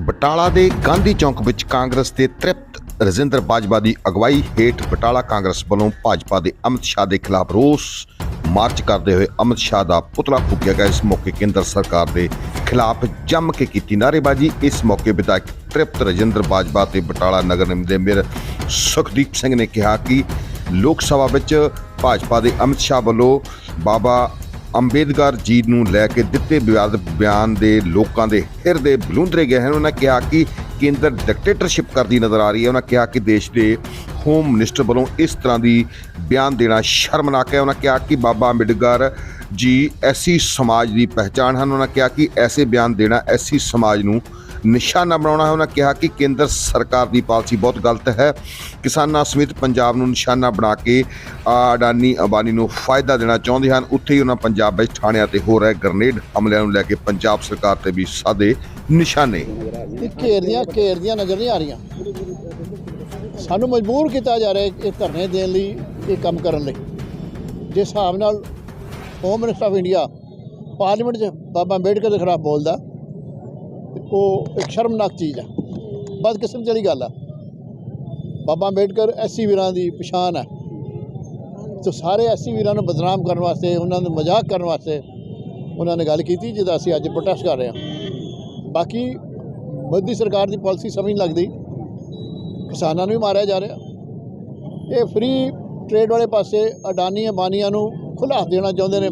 ਬਟਾਲਾ ਦੇ ਗਾਂਧੀ ਚੌਂਕ ਵਿੱਚ ਕਾਂਗਰਸ ਦੇ ਤ੍ਰਿਪਤ ਰਜਿੰਦਰ ਬਾਜਵਾ ਦੀ ਅਗਵਾਈ ਹੇਠ ਬਟਾਲਾ ਕਾਂਗਰਸ ਵੱਲੋਂ ਭਾਜਪਾ ਦੇ ਅਮਿਤ ਸ਼ਾਹ ਦੇ ਖਿਲਾਫ ਰੋਸ ਮਾਰਚ ਕਰਦੇ ਹੋਏ ਅਮਿਤ ਸ਼ਾਹ ਦਾ ਪੁਤਲਾ ਫੂਕਿਆ ਗਿਆ। ਇਸ ਮੌਕੇ ਕੇਂਦਰ ਸਰਕਾਰ ਦੇ ਖਿਲਾਫ ਜੰਮ ਕੇ ਕੀਤੀ ਨਾਅਰੇਬਾਜ਼ੀ। ਇਸ ਮੌਕੇ ਵਿਧਾਇਕ ਤ੍ਰਿਪਤ ਰਜਿੰਦਰ ਬਾਜਵਾ ਤੇ ਬਟਾਲਾ ਨਗਰ ਨਿਗਮ ਦੇ ਮੇਅਰ ਸੁਖਦੀਪ ਸਿੰਘ ਨੇ ਕਿਹਾ ਕਿ ਲੋਕ ਸਭਾ ਵਿੱਚ ਭਾਜਪਾ ਦੇ ਅਮਿਤ ਸ਼ਾਹ ਵੱਲੋਂ ਬਾਬਾ ਅੰਬੇਦਕਰ ਜੀ ਨੂੰ ਲੈ ਕੇ ਦਿੱਤੇ ਵਿਵਾਦ ਬਿਆਨ ਦੇ ਲੋਕਾਂ ਦੇ ਹਿਰਦੇ ਬਲੂੰਦਰੇ ਗਏ ਹਨ। ਉਹਨਾਂ ਕਿਹਾ ਕਿ ਕੇਂਦਰ ਡਿਕਟੇਟਰਸ਼ਿਪ ਕਰਦੀ ਨਜ਼ਰ ਆ ਰਹੀ ਹੈ। ਉਹਨਾਂ ਕਿਹਾ ਕਿ ਦੇਸ਼ ਦੇ ਹੋਮ ਮਿਨਿਸਟਰ ਵੱਲੋਂ ਇਸ ਤਰ੍ਹਾਂ ਦੀ ਬਿਆਨ ਦੇਣਾ ਸ਼ਰਮਨਾਕ ਹੈ। ਉਹਨਾਂ ਕਿਹਾ ਕਿ ਬਾਬਾ ਅੰਬੇਡਕਰ ਜੀ ਐਸੀ ਸਮਾਜ ਦੀ ਪਹਿਚਾਣ ਹਨ। ਉਹਨਾਂ ਕਿਹਾ ਕਿ ਐਸੇ ਬਿਆਨ ਦੇਣਾ ਐਸੀ ਸਮਾਜ ਨੂੰ ਨਿਸ਼ਾਨਾ ਬਣਾਉਣਾ ਹੈ। ਉਹਨਾਂ ਕਿਹਾ ਕਿ ਕੇਂਦਰ ਸਰਕਾਰ ਦੀ ਪਾਲਿਸੀ ਬਹੁਤ ਗਲਤ ਹੈ। ਕਿਸਾਨਾਂ ਸਮੇਤ ਪੰਜਾਬ ਨੂੰ ਨਿਸ਼ਾਨਾ ਬਣਾ ਕੇ ਅਡਾਨੀ ਅਬਾਨੀ ਨੂੰ ਫਾਇਦਾ ਦੇਣਾ ਚਾਹੁੰਦੇ ਹਨ। ਉੱਥੇ ਹੀ ਉਹਨਾਂ ਪੰਜਾਬ ਵਿੱਚ ਥਾਣਿਆਂ ਤੇ ਹੋ ਰਹੇ ਗ੍ਰਨੇਡ ਹਮਲਿਆਂ ਨੂੰ ਲੈ ਕੇ ਪੰਜਾਬ ਸਰਕਾਰ ਤੇ ਵੀ ਸਾਦੇ ਨਿਸ਼ਾਨੇ। ਇਹ ਘੇਰਦੀਆਂ ਘੇਰਦੀਆਂ ਨਜ਼ਰ ਨਹੀਂ ਆ ਰਹੀਆਂ। ਸਾਨੂੰ ਮਜਬੂਰ ਕੀਤਾ ਜਾ ਰਿਹਾ ਇਹ ਧਰਨੇ ਦੇਣ ਲਈ, ਇਹ ਕੰਮ ਕਰਨ ਲਈ। ਜਿਸ ਹਿਸਾਬ ਨਾਲ home minister of India parliament 'ਚ ਬਾਬਾ ਅੰਬੇਡਕਰ ਦੇ ਖਿਲਾਫ ਬੋਲਦਾ। ਉਹ ਇੱਕ ਸ਼ਰਮਨਾਕ ਚੀਜ਼ ਹੈ ਬਦਕਿਸਮਤ ਵਾਲੀ ਗੱਲ ਆ, ਬਾਬਾ ਅੰਬੇਡਕਰ ਐਸੀ ਵੀਰਾਂ ਦੀ ਪਛਾਣ ਹੈ ਤੇ ਸਾਰੇ ਐਸੀ ਵੀਰਾਂ ਨੂੰ ਬਦਨਾਮ ਕਰਨ ਵਾਸਤੇ, ਉਹਨਾਂ ਨੂੰ ਮਜ਼ਾਕ ਕਰਨ ਵਾਸਤੇ ਉਹਨਾਂ ਨੇ ਗੱਲ ਕੀਤੀ, ਜਿਹਦਾ ਅਸੀਂ ਅੱਜ ਪ੍ਰੋਟੈਸਟ ਕਰ ਰਹੇ ਹਾਂ। ਬਾਕੀ ਮੋਦੀ ਸਰਕਾਰ ਦੀ ਪਾਲਿਸੀ ਸਮਝ ਨਹੀਂ ਲੱਗਦੀ। ਕਿਸਾਨਾਂ ਨੂੰ ਵੀ ਮਾਰਿਆ ਜਾ ਰਿਹਾ। ਇਹ ਫ੍ਰੀ ਟ੍ਰੇਡ ਵਾਲੇ ਪਾਸੇ ਅਡਾਨੀ ਅਬਾਨੀਆਂ ਨੂੰ ਖੁੱਲ੍ਹਾ ਦੇਣਾ ਚਾਹੁੰਦੇ ਨੇ।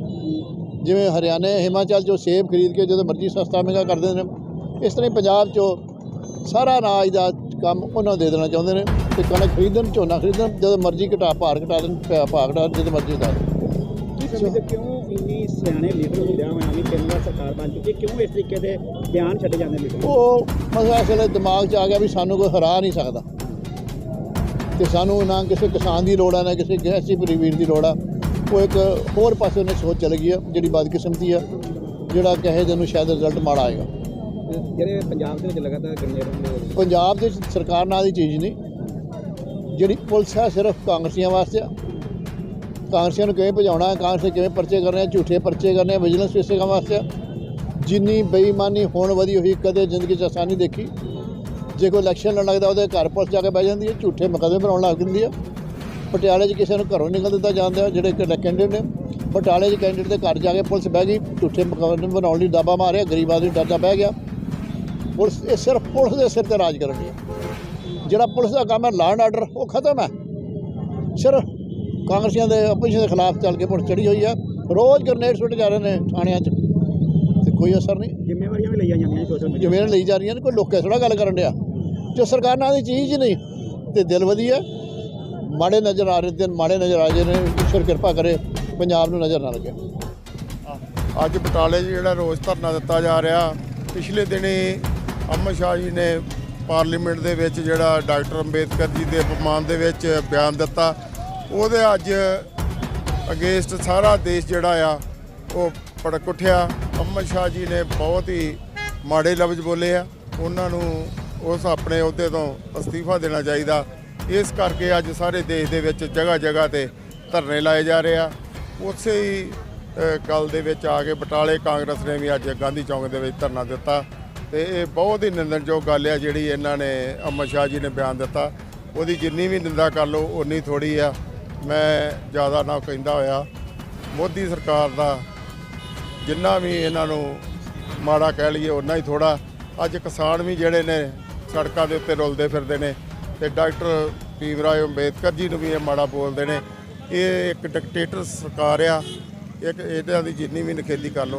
ਜਿਵੇਂ ਹਰਿਆਣੇ, ਹਿਮਾਚਲ ਚੋਂ ਸੇਬ ਖਰੀਦ ਕੇ ਜਦੋਂ ਮਰਜ਼ੀ ਸਸਤਾ ਮਹਿੰਗਾ ਕਰ ਦਿੰਦੇ ਨੇ। ਇਸ ਤਰ੍ਹਾਂ ਹੀ ਪੰਜਾਬ ਚੋਂ ਸਾਰਾ ਅਨਾਜ ਦਾ ਕੰਮ ਉਹਨਾਂ ਦੇ ਦੇਣਾ ਚਾਹੁੰਦੇ ਨੇ ਤੇ ਕਣਕ ਖਰੀਦਣ ਝੋਨਾ ਖਰੀਦਣ ਜਦੋਂ ਮਰਜ਼ੀ ਘਟਾ ਭਾਰ ਘਟਾ ਦੇਣ ਭਾਅ ਘਟਾ ਦੇਣ ਜਦੋਂ ਮਰਜ਼ੀ ਦਾ ਕਿਉਂ ਇੰਨੀ ਸਿਆਣੇ ਲੀਡਰ ਹੁੰਦਿਆਂ ਹੋਇਆਂ ਵੀ ਤਿੰਨ ਵਾਰ ਸਰਕਾਰ ਬਣ ਚੁੱਕੀ ਹੈ? ਕਿਉਂ ਇਸ ਤਰੀਕੇ ਦੇ ਬਿਆਨ ਛੱਡੇ ਜਾਂਦੇ ਲੀਡਰ? ਉਹ ਮਸਲਾ ਅਸਲੇ ਦਿਮਾਗ 'ਚ ਆ ਗਿਆ ਵੀ ਸਾਨੂੰ ਕੋਈ ਹਰਾ ਨਹੀਂ ਸਕਦਾ। ਤੇ ਸਾਨੂੰ ਨਾ ਕਿਸੇ ਕਿਸਾਨ ਦੀ ਲੋੜ ਆ ਨਾ ਕਿਸੇ ਗੈਸੀ ਪਰਿਵੀਰ ਦੀ ਲੋੜ ਆ। ਉਹ ਇੱਕ ਹੋਰ ਪਾਸੇ ਉਹਨੇ ਸੋਚ ਚਲ ਗਈ ਆ ਜਿਹੜੀ ਬਦਕਿਸਮਤੀ ਆ ਜਿਹੜਾ ਕਹੇ ਜਿਹਨੂੰ ਸ਼ਾਇਦ ਰਿਜ਼ਲਟ ਮਾੜਾ ਆਏਗਾ। ਜਿਹੜੇ ਪੰਜਾਬ ਦੇ ਵਿੱਚ ਲਗਾਤਾਰ ਗ੍ਰਨੇਡ ਹਮਲੇ ਪੰਜਾਬ ਦੇ ਸਰਕਾਰ ਨਾਲ ਦੀ ਚੀਜ਼ ਨਹੀਂ। ਜਿਹੜੀ ਪੁਲਿਸ ਹੈ ਸਿਰਫ ਕਾਂਗਰਸੀਆਂ ਵਾਸਤੇ ਆ। ਕਾਂਗਰਸੀਆਂ ਨੂੰ ਕਿਵੇਂ ਭਜਾਉਣਾ ਹੈ, ਕਾਂਗਰਸ ਕਿਵੇਂ ਪਰਚੇ ਕਰਨੇ ਆ, ਝੂਠੇ ਪਰਚੇ ਕਰਨੇ ਆ ਵਿਜੀਲੈਂਸ ਇਸੇ ਕੰਮ ਵਾਸਤੇ ਆ। ਜਿੰਨੀ ਬੇਈਮਾਨੀ ਹੋਣ ਵਧੀ ਹੋਈ ਕਦੇ ਜ਼ਿੰਦਗੀ 'ਚ ਆਸਾਨੀ ਦੇਖੀ। ਜੇ ਕੋਈ ਇਲੈਕਸ਼ਨ ਲੜਨ ਲੱਗਦਾ, ਉਹਦੇ ਘਰ ਪੁਲਿਸ ਜਾ ਕੇ ਬਹਿ ਜਾਂਦੀ ਹੈ, ਝੂਠੇ ਮੁਕੱਦਮੇ ਬਣਾਉਣ ਲੱਗ ਜਾਂਦੀ ਹੈ। ਪਟਿਆਲੇ 'ਚ ਕਿਸੇ ਨੂੰ ਘਰੋਂ ਨਿਕਲ ਦਿੱਤਾ ਜਾਂਦਾ, ਜਿਹੜੇ ਕੈਂਡੀਡੇਟ ਨੇ। ਪਟਿਆਲੇ 'ਚ ਕੈਂਡੀਡੇਟ ਦੇ ਘਰ ਜਾ ਕੇ ਪੁਲਿਸ ਬਹਿ ਗਈ, ਝੂਠੇ ਮੁਕੱਦਮੇ ਬਣਾਉਣ ਲਈ ਦਾਬਾ ਮਾਰਿਆ, ਗਰੀਬ ਆਦਮੀ ਡਰਦਾ ਬਹਿ ਗਿਆ। ਪੁਲਿਸ ਇਹ ਸਿਰਫ ਪੁਲਿਸ ਦੇ ਸਿਰ ਤੇ ਰਾਜ ਕਰਨ ਦੀ ਹੈ। ਜਿਹੜਾ ਪੁਲਿਸ ਦਾ ਕੰਮ ਹੈ ਲਾਅ ਆਰਡਰ ਉਹ ਖਤਮ ਹੈ। ਸਿਰਫ ਕਾਂਗਰਸੀਆਂ ਦੇ ਆਪੋਜੀਸ਼ਨ ਦੇ ਖਿਲਾਫ ਚੱਲ ਕੇ ਪੁਲਿਸ ਚੜੀ ਹੋਈ ਹੈ। ਰੋਜ਼ ਗ੍ਰਨੇਡ ਸੁੱਟ ਜਾ ਰਹੇ ਨੇ ਥਾਣਿਆਂ 'ਚ। ਤੇ ਕੋਈ ਅਸਰ ਨਹੀਂ। ਜ਼ਿੰਮੇਵਾਰੀਆਂ ਵੀ ਲਈਆਂ ਜਾਂਦੀਆਂ ਸੋਸ਼ਲ ਮੀਡੀਆ ਜਿਵੇਂ ਲਈ ਜਾ ਰਹੀਆਂ ਨੇ ਕੋਈ ਲੋਕੇ ਥੋੜਾ ਗੱਲ ਕਰਨ ਡਿਆ। ਜੋ ਸਰਕਾਰ ਨਾਲ ਦੀ ਚੀਜ਼ ਹੀ ਨਹੀਂ ਤੇ ਦਿਲ ਵਧੀਆ ਮਾੜੇ ਨਜ਼ਰ ਆ ਰਹੇ ਤੇ ਮਾੜੇ ਨਜ਼ਰ ਆ ਰਹੇ ਨੇ ਈਸ਼ਵਰ ਕਿਰਪਾ ਕਰੇ ਪੰਜਾਬ ਨੂੰ ਨਜ਼ਰ ਨਾ ਲੱਗੇ। ਅੱਜ ਬਟਾਲੇ 'ਚ ਜਿਹੜਾ ਰੋਸ ਧਰਨਾ ਦਿੱਤਾ ਜਾ ਰਿਹਾ ਪਿਛਲੇ ਦਿਨੀ ਅਮਰ ਸ਼ਾਹ ਜੀ ਨੇ ਪਾਰਲੀਮੈਂਟ ਦੇ ਵਿੱਚ ਜਿਹੜਾ ਡਾਕਟਰ ਅੰਬੇਦਕਰ ਜੀ ਦੇ ਅਪਮਾਨ ਦੇ ਵਿੱਚ ਬਿਆਨ ਦਿੱਤਾ ਉਹਦੇ ਅੱਜ ਅਗੇਂਸਟ ਸਾਰਾ ਦੇਸ਼ ਜਿਹੜਾ ਆ ਉਹ ਭੜਕ ਉੱਠਿਆ। ਅਮਰ ਸ਼ਾਹ ਜੀ ਨੇ ਬਹੁਤ ਹੀ ਮਾੜੇ ਲਫ਼ਜ਼ ਬੋਲੇ ਆ। ਉਹਨਾਂ ਨੂੰ ਉਸ ਆਪਣੇ ਅਹੁਦੇ ਤੋਂ ਅਸਤੀਫਾ ਦੇਣਾ ਚਾਹੀਦਾ। ਇਸ ਕਰਕੇ ਅੱਜ ਸਾਰੇ ਦੇਸ਼ ਦੇ ਵਿੱਚ ਜਗ੍ਹਾ ਜਗ੍ਹਾ ਤੇ ਧਰਨੇ ਲਾਏ ਜਾ ਰਹੇ ਆ। ਉਸੇ ਹੀ ਅ, ਗੱਲ ਦੇ ਵਿੱਚ ਆ ਕੇ ਬਟਾਲੇ ਕਾਂਗਰਸ ਨੇ ਵੀ ਅੱਜ ਗਾਂਧੀ ਚੌਂਕ ਦੇ ਵਿੱਚ ਧਰਨਾ ਦਿੱਤਾ। ਤੇ ਇਹ ਬਹੁਤ ਹੀ ਨਿੰਦਣਯੋਗ ਗੱਲ ਆ ਜਿਹੜੀ ਇਹਨਾਂ ਨੇ ਅਮਰ ਸ਼ਾਹ ਜੀ ਨੇ ਬਿਆਨ ਦਿੱਤਾ। ਉਹਦੀ ਜਿੰਨੀ ਵੀ ਨਿੰਦਾ ਕਰ ਲਓ ਉਨੀ ਥੋੜੀ ਆ। ਮੈਂ ਜ਼ਿਆਦਾ ਨਾ ਕਹਿੰਦਾ ਹੋਇਆ। ਮੋਦੀ ਸਰਕਾਰ ਦਾ ਜਿੰਨਾ ਵੀ ਇਹਨਾਂ ਨੂੰ ਮਾੜਾ ਕਹਿ ਲਈਏ ਉਨਾ ਹੀ ਥੋੜਾ ਅੱਜ ਕਿਸਾਨ ਵੀ ਜਿਹੜੇ ਨੇ ਸੜਕਾਂ ਦੇ ਉੱਤੇ ਰੁਲਦੇ ਫਿਰਦੇ ਨੇ ਤੇ ਡਾਕਟਰ ਭੀਮ ਰਾਓ ਅੰਬੇਦਕਰ ਜੀ ਨੂੰ ਵੀ ਇਹ ਮਾੜਾ ਬੋਲਦੇ ਨੇ। ਇਹ ਇੱਕ ਡਿਕਟੇਟਰ ਸਰਕਾਰ ਆ। ਇੱਕ ਇਹਨਾਂ ਦੀ ਜਿੰਨੀ ਵੀ ਨਖੇਦੀ ਕਰ ਲਓ।